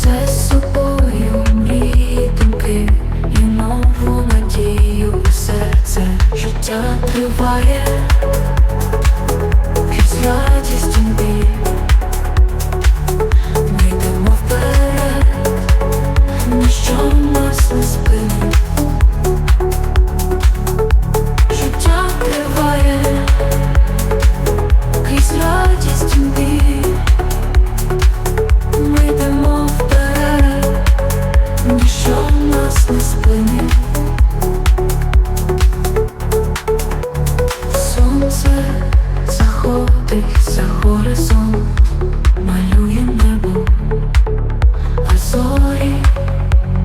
несе з собою мрії і нову надію серце життя триває. Ти за горизонт малює небо, а зорі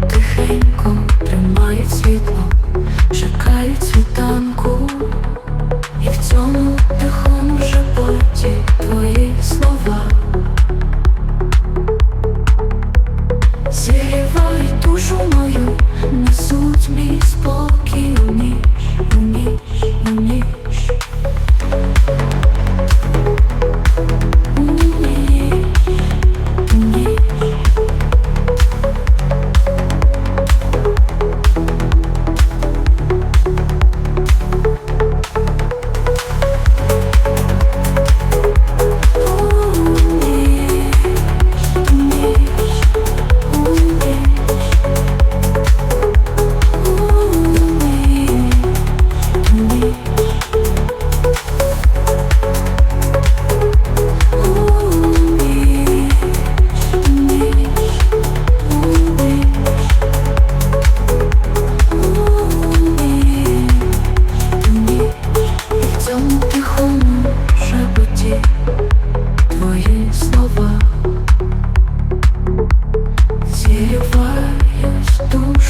тихенько тримають світло, чекають світанку, і в цьому тихому животі твої слова зігрівають душу мою, несуть мій спокій.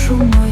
chômage.